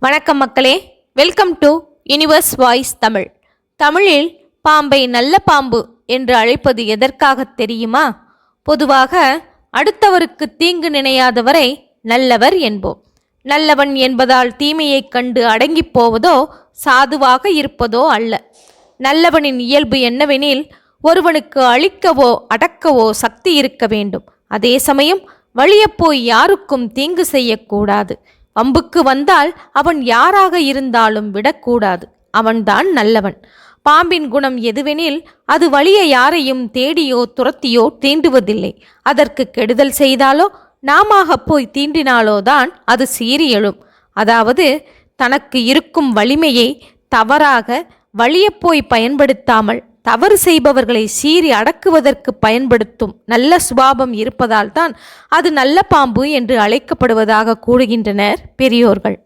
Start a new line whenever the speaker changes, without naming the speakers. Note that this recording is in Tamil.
வணக்கம் மக்களே. Welcome to universe voice Tamil. தமிழில் பாம்பை நல்ல பாம்பு என்று அழைப்பது எதற்காக தெரியுமா? பொதுவாக அடுத்தவருக்கு தீங்கு நினையாதவரை நல்லவர் என்போம். நல்லவன் என்பதால் தீமையைக் கண்டு அடங்கிப் போவதோ சாதுவாக இருப்பதோ அல்ல. நல்லவனின் இயல்பு என்னவெனில் ஒருவனுக்கு அழிக்கவோ அடக்கவோ சக்தி இருக்க வேண்டும். அதே சமயம் வழியப்போய் யாருக்கும் தீங்கு செய்யக்கூடாது வம்புக்கு வந்தால் அவன் யாராக இருந்தாலும் விடக்கூடாது. அவன்தான் நல்லவன். பாம்பின் குணம் எதுவெனில் அது வழிய யாரையும் தேடியோ துரத்தியோ தீண்டுவதில்லை. அதற்கு கெடுதல் செய்தாலோ நாம போய் தீண்டினாலோ தான் அது சீறி எழும். அதாவது தனக்கு இருக்கும் வலிமையை தவறாக வலியப்போய் பயன்படுத்தாமல் தவறு செய்பவர்களை சீறி அடக்குவதற்கு பயன்படுத்தும் நல்ல சுபாவம் இருப்பதால் தான் அது நல்ல பாம்பு என்று அழைக்கப்படுவதாக கூறுகின்றனர் பெரியோர்கள்.